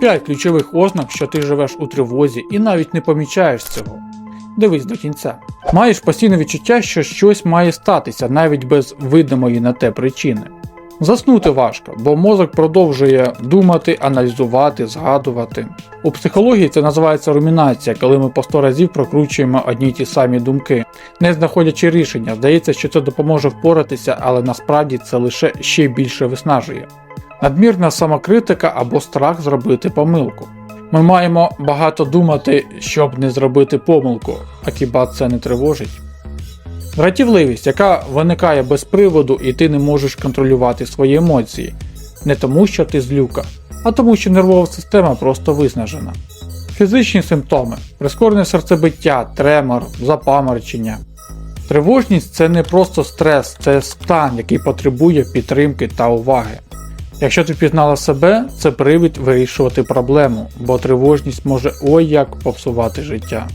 5 ключових ознак, що ти живеш у тривозі і навіть не помічаєш цього. Дивись до кінця. Маєш постійне відчуття, що щось має статися навіть без видимої на те причини. Заснути важко, бо мозок продовжує думати, аналізувати, згадувати. У психології це називається румінація, коли ми по 100 разів прокручуємо одні й ті самі думки, не знаходячи рішення. Здається, що це допоможе впоратися, але насправді це лише ще більше виснажує. Надмірна самокритика або страх зробити помилку. Ми маємо багато думати, щоб не зробити помилку, а хіба це не тривожить? Дратівливість, яка виникає без приводу, і ти не можеш контролювати свої емоції, не тому, що ти злюка, а тому, що нервова система просто виснажена. Фізичні симптоми: прискорене серцебиття, тремор, запаморочення. Тривожність це не просто стрес, це стан, який потребує підтримки та уваги. Якщо ти впізнала себе, це привід вирішувати проблему, бо тривожність може ой як попсувати життя.